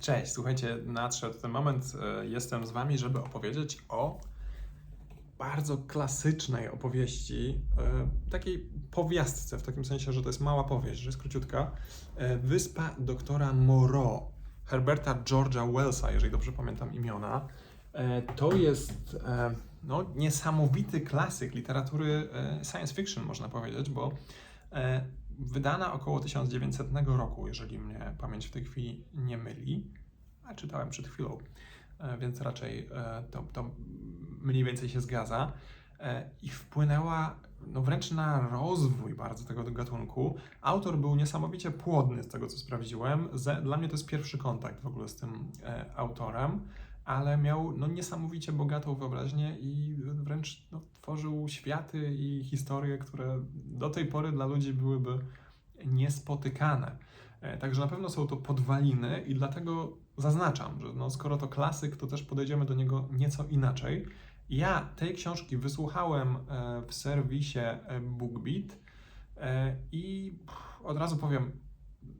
Cześć, słuchajcie, nadszedł ten moment. e, Jestem z Wami, żeby opowiedzieć o bardzo klasycznej opowieści, e, takiej powiastce, w takim sensie, że to jest mała powieść, że jest króciutka. E, Wyspa doktora Moreau, Herberta George'a Wellsa, jeżeli dobrze pamiętam imiona. To jest no, niesamowity klasyk literatury science fiction, można powiedzieć, bo wydana około 1900 roku, jeżeli mnie pamięć w tej chwili nie myli, a czytałem przed chwilą, e, więc raczej e, to, to mniej więcej się zgadza. E, I wpłynęła no wręcz na rozwój bardzo tego gatunku. Autor był niesamowicie płodny z tego, co sprawdziłem. Dla mnie to jest pierwszy kontakt w ogóle z tym e, autorem, ale miał no, niesamowicie bogatą wyobraźnię i wręcz no, tworzył światy i historie, które do tej pory dla ludzi byłyby niespotykane. E, Także na pewno są to podwaliny i dlatego zaznaczam, że no, skoro to klasyk, to też podejdziemy do niego nieco inaczej. Ja tej książki wysłuchałem e, w serwisie e, BookBeat i od razu powiem,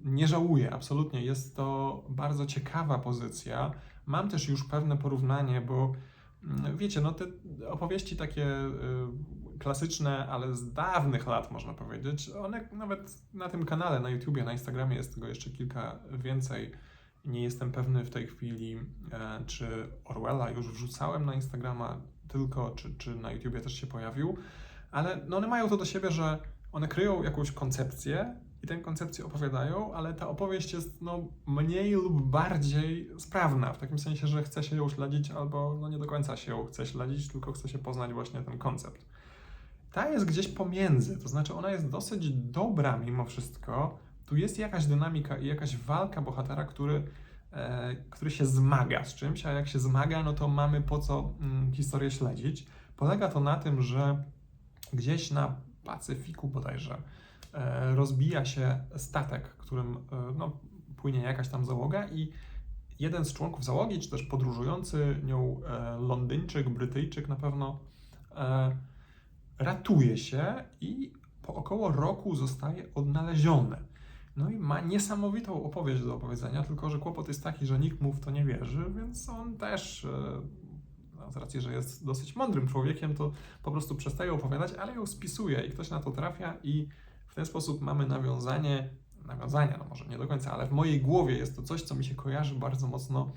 nie żałuję, absolutnie. Jest to bardzo ciekawa pozycja. Mam też już pewne porównanie, bo mm, wiecie, no te opowieści takie y, klasyczne, ale z dawnych lat można powiedzieć, one nawet na tym kanale, na YouTubie, na Instagramie jest tego jeszcze kilka więcej. Nie jestem pewny w tej chwili, e, czy Orwella już wrzucałem na Instagrama tylko, czy, czy na YouTubie też się pojawił, ale no one mają to do siebie, że one kryją jakąś koncepcję i tę koncepcję opowiadają, ale ta opowieść jest no, mniej lub bardziej sprawna, w takim sensie, że chce się ją śledzić albo no, nie do końca się ją chce śledzić, tylko chce się poznać właśnie ten koncept. Ta jest gdzieś pomiędzy, to znaczy ona jest dosyć dobra mimo wszystko. Tu jest jakaś dynamika i jakaś walka bohatera, który, e, który się zmaga z czymś, a jak się zmaga, no to mamy po co mm, historię śledzić. Polega to na tym, że gdzieś na Pacyfiku bodajże rozbija się statek, którym e, no, płynie jakaś tam załoga i jeden z członków załogi, czy też podróżujący nią e, Londyńczyk, Brytyjczyk na pewno, e, ratuje się i po około roku zostaje odnaleziony. No i ma niesamowitą opowieść do opowiedzenia, tylko że kłopot jest taki, że nikt mu w to nie wierzy, więc on też, e, no, z racji, że jest dosyć mądrym człowiekiem, to po prostu przestaje opowiadać, ale ją spisuje i ktoś na to trafia i w ten sposób mamy nawiązanie, nawiązanie, no może nie do końca, ale w mojej głowie jest to coś, co mi się kojarzy bardzo mocno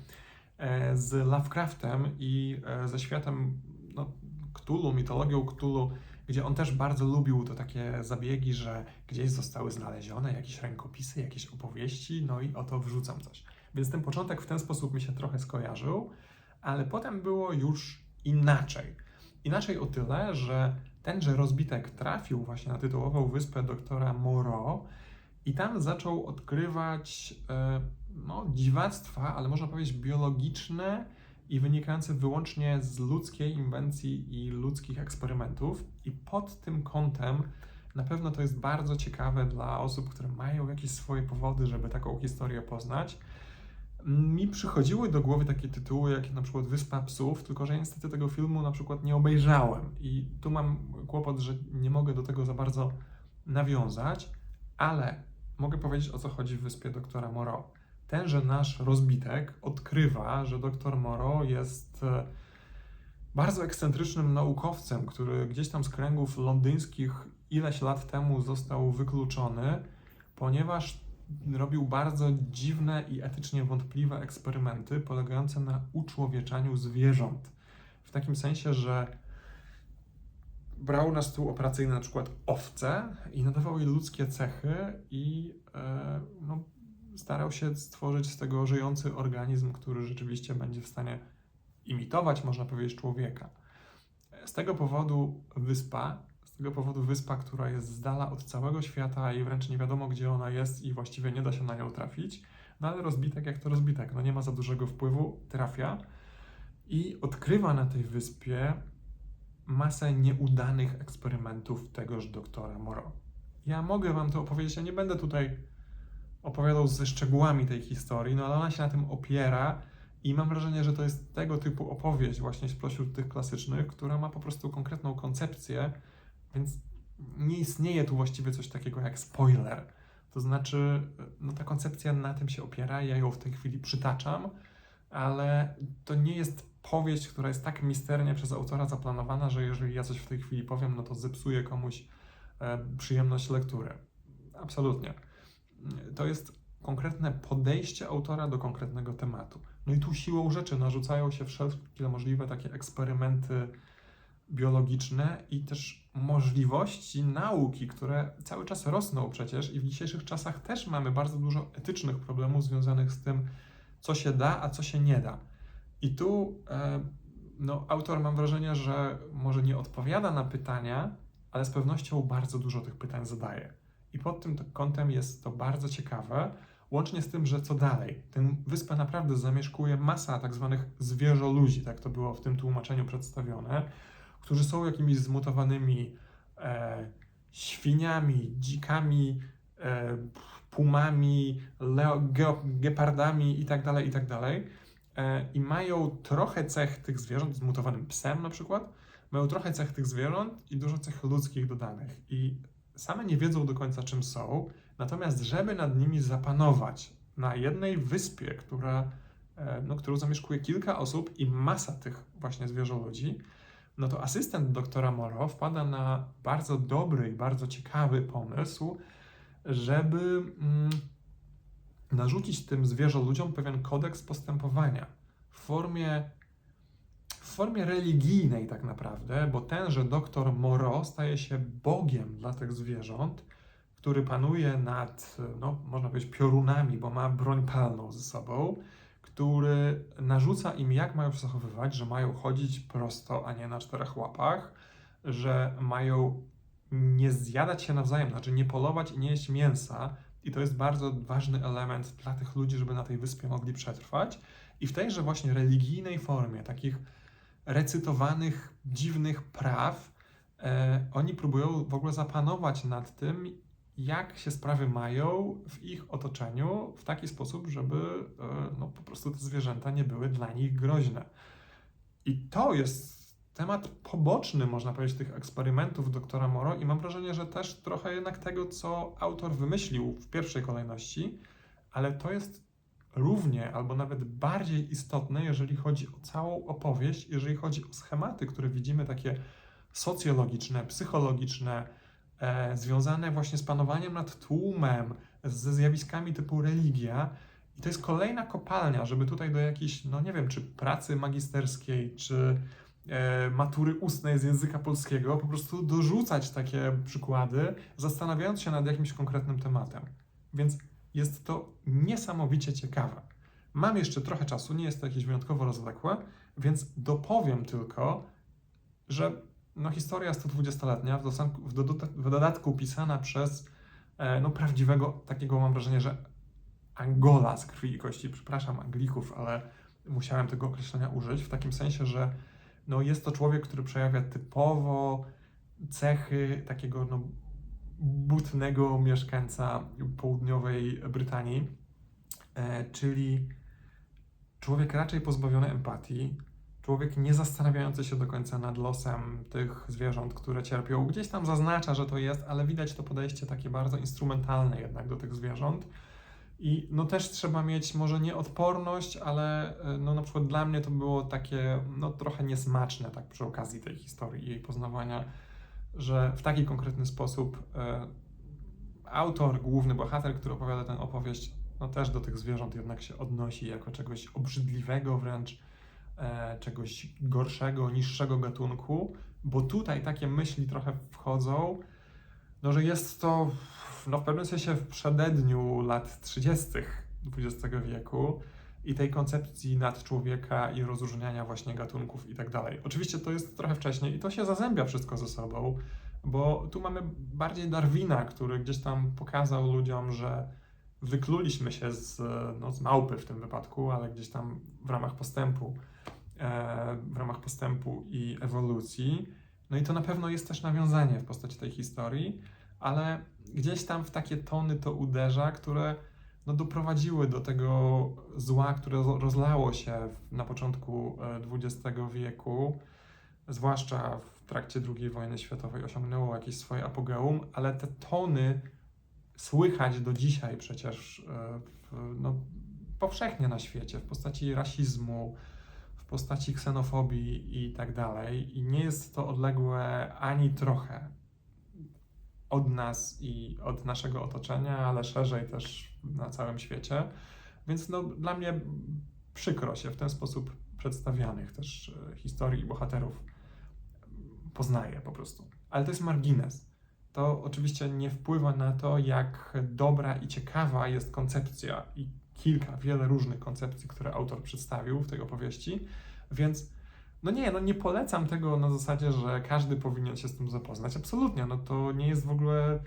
e, z Lovecraftem i e, ze światem no, Cthulhu, mitologią Cthulhu, gdzie on też bardzo lubił to takie zabiegi, że gdzieś zostały znalezione jakieś rękopisy, jakieś opowieści, no i oto wrzucam coś. Więc ten początek w ten sposób mi się trochę skojarzył, ale potem było już inaczej. Inaczej o tyle, że tenże rozbitek trafił właśnie na tytułową wyspę doktora Moreau i tam zaczął odkrywać e, no, dziwactwa, ale można powiedzieć biologiczne i wynikające wyłącznie z ludzkiej inwencji i ludzkich eksperymentów. I pod tym kątem na pewno to jest bardzo ciekawe dla osób, które mają jakieś swoje powody, żeby taką historię poznać. Mi przychodziły do głowy takie tytuły, jak na przykład Wyspa Psów, tylko że niestety tego filmu na przykład nie obejrzałem. I tu mam kłopot, że nie mogę do tego za bardzo nawiązać, ale mogę powiedzieć o co chodzi w Wyspie Doktora Moreau. Tenże nasz rozbitek odkrywa, że doktor Moreau jest e, bardzo ekscentrycznym naukowcem, który gdzieś tam z kręgów londyńskich ileś lat temu został wykluczony, ponieważ robił bardzo dziwne i etycznie wątpliwe eksperymenty polegające na uczłowieczaniu zwierząt. W takim sensie, że brał na stół operacyjny na przykład owce i nadawał jej ludzkie cechy i e, no, starał się stworzyć z tego żyjący organizm, który rzeczywiście będzie w stanie imitować, można powiedzieć, człowieka. Z tego powodu wyspa, tego powodu wyspa, która jest z dala od całego świata i wręcz nie wiadomo, gdzie ona jest i właściwie nie da się na nią trafić, no ale rozbitek jak to rozbitek, no nie ma za dużego wpływu, trafia i odkrywa na tej wyspie masę nieudanych eksperymentów tegoż doktora Moreau. Ja mogę wam to opowiedzieć, ja nie będę tutaj opowiadał ze szczegółami tej historii, no ale ona się na tym opiera i mam wrażenie, że to jest tego typu opowieść właśnie spośród tych klasycznych, która ma po prostu konkretną koncepcję, więc nie istnieje tu właściwie coś takiego jak spoiler. To znaczy, no ta koncepcja na tym się opiera, ja ją w tej chwili przytaczam, ale to nie jest powieść, która jest tak misternie przez autora zaplanowana, że jeżeli ja coś w tej chwili powiem, no to zepsuje komuś e, przyjemność lektury. Absolutnie. To jest konkretne podejście autora do konkretnego tematu. No i tu siłą rzeczy narzucają się wszelkie możliwe takie eksperymenty biologiczne i też możliwości nauki, które cały czas rosną przecież i w dzisiejszych czasach też mamy bardzo dużo etycznych problemów związanych z tym, co się da, a co się nie da. I tu e, no, autor mam wrażenie, że może nie odpowiada na pytania, ale z pewnością bardzo dużo tych pytań zadaje. I pod tym kątem jest to bardzo ciekawe, łącznie z tym, że co dalej. Tę wyspę naprawdę zamieszkuje masa tak zwanych zwierzoludzi, tak to było w tym tłumaczeniu przedstawione, którzy są jakimiś zmutowanymi e, świniami, dzikami, e, pumami, leo, gepardami itd., itd. E, I mają trochę cech tych zwierząt, zmutowanym psem na przykład, mają trochę cech tych zwierząt i dużo cech ludzkich dodanych. I same nie wiedzą do końca czym są, natomiast żeby nad nimi zapanować na jednej wyspie, która, e, no, którą zamieszkuje kilka osób i masa tych właśnie zwierzoludzi, no to asystent doktora Moro wpada na bardzo dobry i bardzo ciekawy pomysł, żeby mm, narzucić tym zwierzoludziom pewien kodeks postępowania w formie, w formie religijnej tak naprawdę, bo tenże doktor Moro staje się bogiem dla tych zwierząt, który panuje nad, no, można powiedzieć, piorunami, bo ma broń palną ze sobą, który narzuca im, jak mają się zachowywać, że mają chodzić prosto, a nie na czterech łapach, że mają nie zjadać się nawzajem, znaczy nie polować i nie jeść mięsa. I to jest bardzo ważny element dla tych ludzi, żeby na tej wyspie mogli przetrwać. I w tejże właśnie religijnej formie, takich recytowanych, dziwnych praw, e, oni próbują w ogóle zapanować nad tym, jak się sprawy mają w ich otoczeniu w taki sposób, żeby e, no, po prostu te zwierzęta nie były dla nich groźne. I to jest temat poboczny, można powiedzieć, tych eksperymentów doktora Moro i mam wrażenie, że też trochę jednak tego, co autor wymyślił w pierwszej kolejności, ale to jest równie albo nawet bardziej istotne, jeżeli chodzi o całą opowieść, jeżeli chodzi o schematy, które widzimy, takie socjologiczne, psychologiczne, związane właśnie z panowaniem nad tłumem, ze zjawiskami typu religia. I to jest kolejna kopalnia, żeby tutaj do jakiejś, no nie wiem, czy pracy magisterskiej, czy e, matury ustnej z języka polskiego, po prostu dorzucać takie przykłady, zastanawiając się nad jakimś konkretnym tematem. Więc jest to niesamowicie ciekawe. Mam jeszcze trochę czasu, nie jest to jakieś wyjątkowo rozwlekłe, więc dopowiem tylko, że no, historia 120-letnia, w, w, w dodatku pisana przez e, no, prawdziwego, takiego mam wrażenie, że Angola z krwi i kości, przepraszam Anglików, ale musiałem tego określenia użyć, w takim sensie, że no, jest to człowiek, który przejawia typowo cechy takiego no, butnego mieszkańca południowej Brytanii, e, czyli człowiek raczej pozbawiony empatii, człowiek nie zastanawiający się do końca nad losem tych zwierząt, które cierpią. Gdzieś tam zaznacza, że to jest, ale widać to podejście takie bardzo instrumentalne jednak do tych zwierząt. I no też trzeba mieć może nie odporność, ale e, no na przykład dla mnie to było takie no trochę niesmaczne tak przy okazji tej historii i jej poznawania, że w taki konkretny sposób e, autor, główny bohater, który opowiada tę opowieść, no też do tych zwierząt jednak się odnosi jako czegoś obrzydliwego wręcz, czegoś gorszego, niższego gatunku, bo tutaj takie myśli trochę wchodzą, no że jest to no w pewnym sensie w przededniu lat 30. XX wieku i tej koncepcji nadczłowieka i rozróżniania właśnie gatunków i tak dalej. Oczywiście to jest trochę wcześniej i to się zazębia wszystko ze sobą, bo tu mamy bardziej Darwina, który gdzieś tam pokazał ludziom, że wykluliśmy się z, no, z małpy w tym wypadku, ale gdzieś tam w ramach postępu, e, w ramach postępu i ewolucji. No i to na pewno jest też nawiązanie w postaci tej historii, ale gdzieś tam w takie tony to uderza, które no, doprowadziły do tego zła, które rozlało się na początku XX e, wieku, zwłaszcza w trakcie II wojny światowej, osiągnęło jakieś swoje apogeum, ale te tony słychać do dzisiaj przecież e, w, no, powszechnie na świecie w postaci rasizmu, postaci ksenofobii i tak dalej. I nie jest to odległe ani trochę od nas i od naszego otoczenia, ale szerzej też na całym świecie. Więc no, dla mnie przykro się w ten sposób przedstawianych też e, historii i bohaterów poznaje po prostu. Ale to jest margines. To oczywiście nie wpływa na to, jak dobra i ciekawa jest koncepcja i kilka, wiele różnych koncepcji, które autor przedstawił w tej opowieści, więc no nie, no nie polecam tego na zasadzie, że każdy powinien się z tym zapoznać. Absolutnie, no to nie jest w ogóle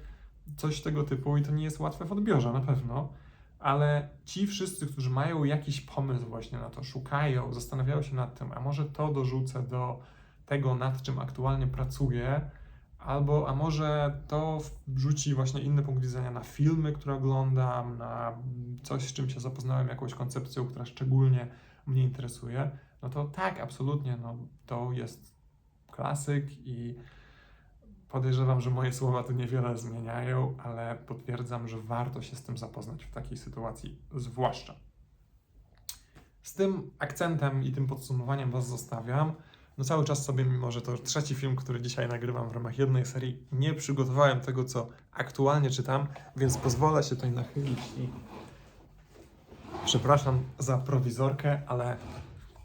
coś tego typu i to nie jest łatwe w odbiorze, na pewno. Ale ci wszyscy, którzy mają jakiś pomysł właśnie na to, szukają, zastanawiają się nad tym, a może to dorzucę do tego, nad czym aktualnie pracuję, albo a może to wrzuci właśnie inny punkt widzenia na filmy, które oglądam, na coś, z czym się zapoznałem, jakąś koncepcją, która szczególnie mnie interesuje, no to tak, absolutnie, no, to jest klasyk i podejrzewam, że moje słowa tu niewiele zmieniają, ale potwierdzam, że warto się z tym zapoznać w takiej sytuacji, zwłaszcza. Z tym akcentem i tym podsumowaniem Was zostawiam. No cały czas sobie, mimo że to trzeci film, który dzisiaj nagrywam w ramach jednej serii, nie przygotowałem tego, co aktualnie czytam, więc pozwolę się tutaj nachylić i przepraszam za prowizorkę, ale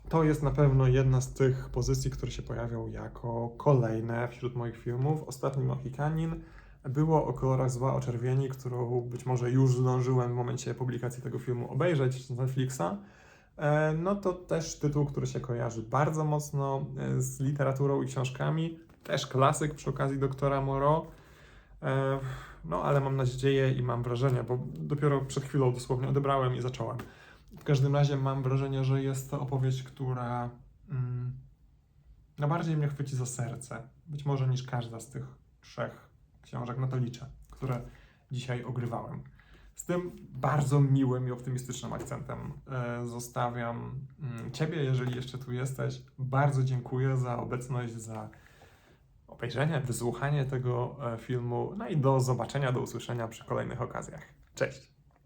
to jest na pewno jedna z tych pozycji, które się pojawią jako kolejne wśród moich filmów. Ostatni Mohikanin było o kolorach zła oczerwieni, którą być może już zdążyłem w momencie publikacji tego filmu obejrzeć z Netflixa. E, No to też tytuł, który się kojarzy bardzo mocno e, z literaturą i książkami. Też klasyk przy okazji doktora Moreau. E, No ale mam nadzieję i mam wrażenie, bo dopiero przed chwilą dosłownie odebrałem i zacząłem. W każdym razie mam wrażenie, że jest to opowieść, która mm, no mnie chwyci za serce. Być może niż każda z tych trzech książek, na to liczę, które dzisiaj ogrywałem. Z tym bardzo miłym i optymistycznym akcentem e, zostawiam mm, Ciebie, jeżeli jeszcze tu jesteś. Bardzo dziękuję za obecność, za obejrzenie, wysłuchanie tego e, filmu. No i do zobaczenia, do usłyszenia przy kolejnych okazjach. Cześć!